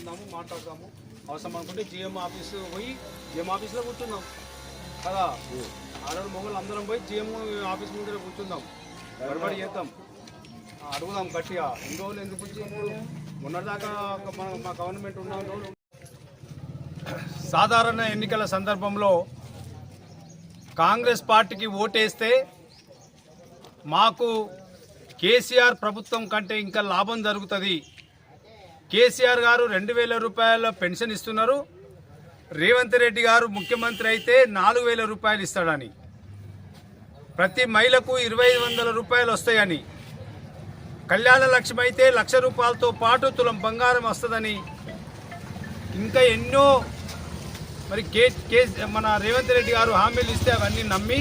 కూర్చుందాము మాట్లాడదాము. అవసరం అనుకుంటే జిఎం ఆఫీస్ పోయి జిఎం ఆఫీస్లో కూర్చుందాం. కదా? ఆడవాళ్ళు మొగలు అందరం పోయి జిఎం ఆఫీస్ ముందర కూర్చుందాం. గడబడి చేద్దాం. అడుగుదాం గట్టిగా. ఎన్ని రోజులు ఎందుకు మొన్నటిదాకా ఒక మన మా గవర్నమెంట్ ఉన్న సాధారణ ఎన్నికల సందర్భంలో కాంగ్రెస్ పార్టీకి ఓటేస్తే మాకు కేసీఆర్ ప్రభుత్వం కంటే ఇంకా లాభం జరుగుతుంది. కేసీఆర్ గారు రెండు వేల రూపాయల పెన్షన్ ఇస్తున్నారు. రేవంత్ రెడ్డి గారు ముఖ్యమంత్రి అయితే నాలుగు వేల రూపాయలు ఇస్తాడని. ప్రతి మహిళకు ఇరవై ఐదు వందల రూపాయలు వస్తాయని. కళ్యాణ లక్ష్యం అయితే లక్ష రూపాయలతో పాటు తులం బంగారం వస్తుందని. ఇంకా ఎన్నో మరి కే కే మన రేవంత్ రెడ్డి గారు హామీలు ఇస్తే అవన్నీ నమ్మి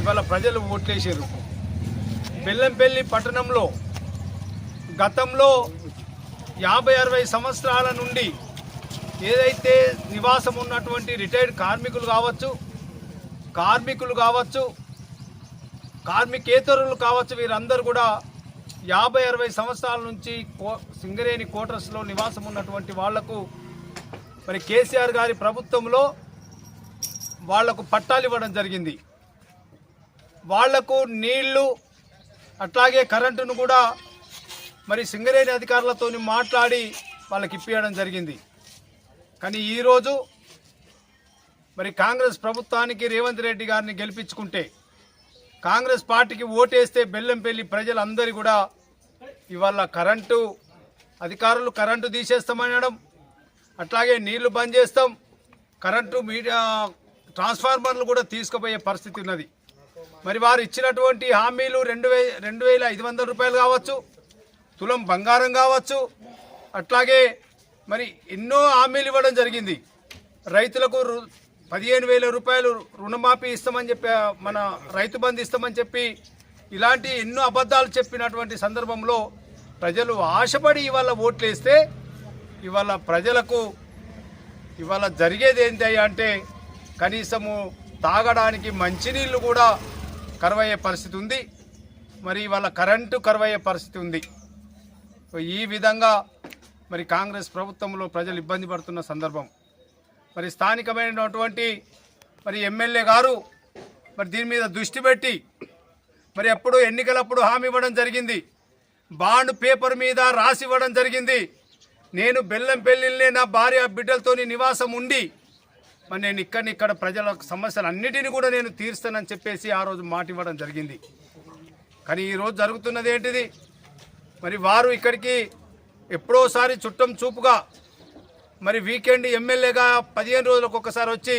ఇవాళ ప్రజలు ఓట్లేసారు. బెల్లంపల్లి పట్టణంలో గతంలో యాభై అరవై సంవత్సరాల నుండి ఏదైతే నివాసం ఉన్నటువంటి రిటైర్డ్ కార్మికులు కావచ్చు కార్మికులు కావచ్చు కార్మికేతరులు కావచ్చు వీరందరూ కూడా యాభై అరవై సంవత్సరాల నుంచి కో సింగరేణి క్వార్టర్స్లో నివాసం ఉన్నటువంటి వాళ్ళకు మరి కేసీఆర్ గారి ప్రభుత్వంలో వాళ్ళకు పట్టాలు ఇవ్వడం జరిగింది. వాళ్ళకు నీళ్ళు అట్లాగే కరెంటును కూడా మరి సింగరేణి అధికారులతో మాట్లాడి వాళ్ళకి ఇప్పించడం జరిగింది. కానీ ఈరోజు మరి కాంగ్రెస్ ప్రభుత్వానికి రేవంత్ రెడ్డి గారిని గెలిపించుకుంటే కాంగ్రెస్ పార్టీకి ఓటేస్తే బెల్లంపల్లి ప్రజలందరూ కూడా ఇవాళ కరెంటు అధికారులు కరెంటు తీసేస్తామనడం అట్లాగే నీళ్ళు బంద్ చేస్తాం కరెంటు మీడియా ట్రాన్స్ఫార్మర్లు కూడా తీసుకుపోయే పరిస్థితి ఉన్నది. మరి వారు ఇచ్చినటువంటి హామీలు రెండు వే రెండు వేల ఐదు వందల రూపాయలు కావచ్చు తులం బంగారం కావచ్చు. అట్లాగే మరి ఎన్నో హామీలు ఇవ్వడం జరిగింది. రైతులకు రు- పదిహేను వేల రూపాయలు రుణమాఫీ ఇస్తామని చెప్పి మన రైతు బంధు ఇస్తామని చెప్పి ఇలాంటి ఎన్నో అబద్ధాలు చెప్పినటువంటి సందర్భంలో ప్రజలు ఆశపడి ఇవాళ ఓట్లు వేస్తే ఇవాళ ప్రజలకు ఇవాళ జరిగేది ఏంటి అంటే కనీసము తాగడానికి మంచినీళ్ళు కూడా కరువయ్యే పరిస్థితి ఉంది. మరి ఇవాళ కరెంటు కరువయ్యే పరిస్థితి ఉంది. ఈ విధంగా మరి కాంగ్రెస్ ప్రభుత్వంలో ప్రజలు ఇబ్బంది పడుతున్న సందర్భం. మరి స్థానికమైనటువంటి మరి ఎమ్మెల్యే గారు మరి దీని మీద దృష్టి పెట్టి మరి ఎప్పుడు ఎన్నికలప్పుడు హామీ ఇవ్వడం జరిగింది. బాండ్ పేపర్ మీద రాసి ఇవ్వడం జరిగింది. నేను బెల్లంపల్లినే నా భార్య బిడ్డలతోని నివాసం ఉండి మరి నేను ఇక్కడ ఇక్కడ ప్రజల సమస్యలు అన్నిటిని కూడా నేను తీరుస్తానని చెప్పేసి ఆ రోజు మాట ఇవ్వడం జరిగింది. కానీ ఈరోజు జరుగుతున్నది ఏంటిది? మరి వారు ఇక్కడికి ఎప్పుడోసారి చుట్టం చూపుగా మరి వీకెండ్ ఎమ్మెల్యేగా పదిహేను రోజులకు ఒకసారి వచ్చి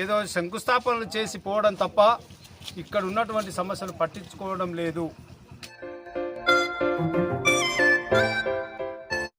ఏదో శంకుస్థాపనలు చేసి పోవడం తప్ప ఇక్కడ ఉన్నటువంటి సమస్యలు పట్టించుకోవడం లేదు.